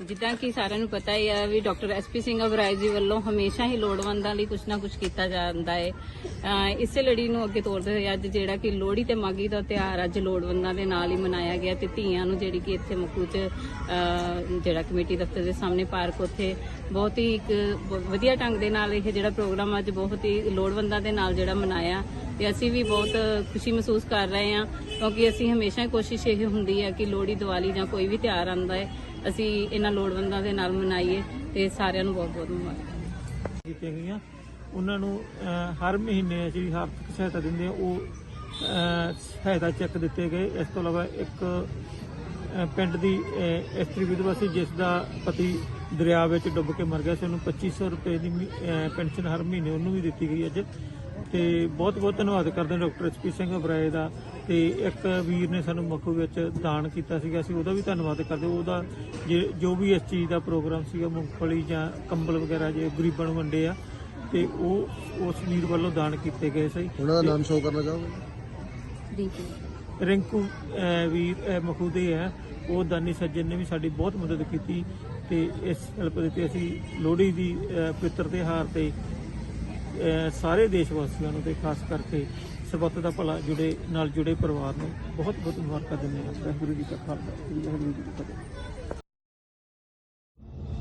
ਜਿੱਦਾਂ ਕਿ ਸਾਰਿਆਂ ਨੂੰ ਪਤਾ ਹੀ ਹੈ ਵੀ doctor S P Singh Oberoi ji ਵੱਲੋਂ ਹਮੇਸ਼ਾ ਹੀ ਲੋੜਵੰਦਾਂ ਲਈ ਕੁਝ ਨਾ ਕੁਝ ਕੀਤਾ ਜਾਂਦਾ ਹੈ ਇਸੇ ਲੜੀ ਨੂੰ ਅੱਗੇ ਤੋਰਦੇ ਹੋਏ ਅੱਜ ਜਿਹੜਾ ਕਿ ਲੋਹੜੀ ਤੇ ਮਾਗੀ ਦਾ ਤਿਉਹਾਰ ਅੱਜ ਲੋੜਵੰਦਾਂ ਦੇ ਨਾਲ ਹੀ ਮਨਾਇਆ ਗਿਆ ਤੇ ਧੀਆਂ ਨੂੰ ਜਿਹੜੀ ਕਿ ਇੱਥੇ ਮਕੂ ਚ ਜਿਹੜਾ ਕਮੇਟੀ ਦਫ਼ਤਰ ਦੇ ਸਾਹਮਣੇ ਪਾਰਕ ਉੱਥੇ ਬਹੁਤ ਹੀ ਇੱਕ ਵਧੀਆ ਢੰਗ ਦੇ ਨਾਲ ਇਹ ਜਿਹੜਾ ਪ੍ਰੋਗਰਾਮ ਅੱਜ ਬਹੁਤ ਹੀ ਲੋੜਵੰਦਾਂ ਦੇ ਨਾਲ ਜਿਹੜਾ ਮਨਾਇਆ ਤੇ ਅਸੀਂ ਵੀ ਬਹੁਤ ਖੁਸ਼ੀ ਮਹਿਸੂਸ ਕਰ ਰਹੇ ਹਾਂ ਕਿਉਂਕਿ ਅਸੀਂ ਹਮੇਸ਼ਾ ਹੀ ਕੋਸ਼ਿਸ਼ ਇਹ ਹੁੰਦੀ ਹੈ ਕਿ ਲੋਹੜੀ, ਦੀਵਾਲੀ ਜਾਂ ਕੋਈ ਵੀ ਤਿਉਹਾਰ ਆਉਂਦਾ ਹੈ ਅਸੀਂ ਇਹਨਾਂ ਲੋੜਵੰਦਾਂ ਦੇ ਨਾਲ ਮਨਾਈਏ ਤੇ ਸਾਰਿਆਂ ਨੂੰ ਬਹੁਤ ਬਹੁਤ ਮੁਬਾਰਕ। ਕੀਤੀਆਂ ਗਈਆਂ। ਉਹਨਾਂ ਨੂੰ ਹਰ ਮਹੀਨੇ ਅਸੀਂ ਆਰਥਿਕ ਸਹਾਇਤਾ ਦਿੰਦੇ ਹਾਂ। ਉਹ ਸਹਾਇਤਾ ਚੈੱਕ ਦਿੱਤੇ ਗਏ। ਇਸ ਤੋਂ ਇਲਾਵਾ ਇੱਕ ਪਿੰਡ ਦੀ ਇਸਤਰੀ ਵਿਧਵਾ ਸੀ, ਜਿਸ ਦਾ ਪਤੀ ਦਰਿਆ ਵਿੱਚ ਡੁੱਬ ਕੇ ਮਰ ਗਿਆ ਸੀ। ਉਹਨੂੰ 2500 ਰੁਪਏ ਦੀ ਪੈਨਸ਼ਨ ਹਰ ਮਹੀਨੇ ਉਹਨੂੰ ਵੀ ਦਿੱਤੀ ਗਈ ਅੱਜ। ਤੇ ਬਹੁਤ ਬਹੁਤ ਧੰਨਵਾਦ ਕਰਦੇ ਹਾਂ doctor S P Singh Oberoi ਦਾ ਤੇ ਇੱਕ ਵੀਰ ਨੇ ਸਾਨੂੰ ਮੱਖੂ ਵਿੱਚ ਦਾਨ ਕੀਤਾ ਸੀਗਾ ਅਸੀਂ ਉਹਦਾ ਵੀ ਧੰਨਵਾਦ ਕਰਦੇ ਹਾਂ। ਉਹਦਾ ਜੇ- ਜੋ ਵੀ ਇਸ ਚੀਜ਼ ਦਾ ਪ੍ਰੋਗਰਾਮ ਸੀਗਾ ਮੂੰਗਫਲੀ ਜਾਂ ਕੰਬਲ ਵਗੈਰਾ ਜੇ ਗਰੀਬਾਂ ਨੂੰ ਵੰਡੇ ਆ ਤੇ ਉਹ ਉਸ ਵੀਰ ਵੱਲੋਂ ਦਾਨ ਕੀਤੇ ਗਏ ਸੀ। ਉਹਨਾਂ ਦਾ ਨਾਮ ਸ਼ੋਅ ਕਰਨਾ ਚਾਹੋਗੇ? ਰਿੰਕੂ ਵੀਰ ਮਖੂ ਦੇ ਹੈ ਉਹ ਦਾਨੀ ਸੱਜਣ ਨੇ ਵੀ ਸਾਡੀ ਬਹੁਤ ਮਦਦ ਕੀਤੀ ਤੇ ਇਸ ਹੈਲਪ ਦੇ ਤੇ ਅਸੀਂ ਲੋਹੜੀ ਦੀ ਅਹ, ਪਵਿੱਤਰ ਤਿਉਹਾਰ ਤੇ ਸਾਰੇ ਦੇਸ਼ ਵਾਸੀਆਂ ਨੂੰ ਤੇ ਖਾਸ ਕਰਕੇ ਸਰਬੱਤ ਦਾ ਭਲਾ ਜੁੜੇ, ਨਾਲ ਜੁੜੇ ਪਰਿਵਾਰ ਨੂੰ ਬਹੁਤ ਬਹੁਤ ਮੁਬਾਰਕਾਂ ਦਿੰਦੇ ਹਾਂ। ਵਾਹਿਗੁਰੂ ਜੀ ਕਾ ਖਾਲਸਾ, ਵਾਹਿਗੁਰੂ ਜੀ ਕੀ ਫਤਿਹ।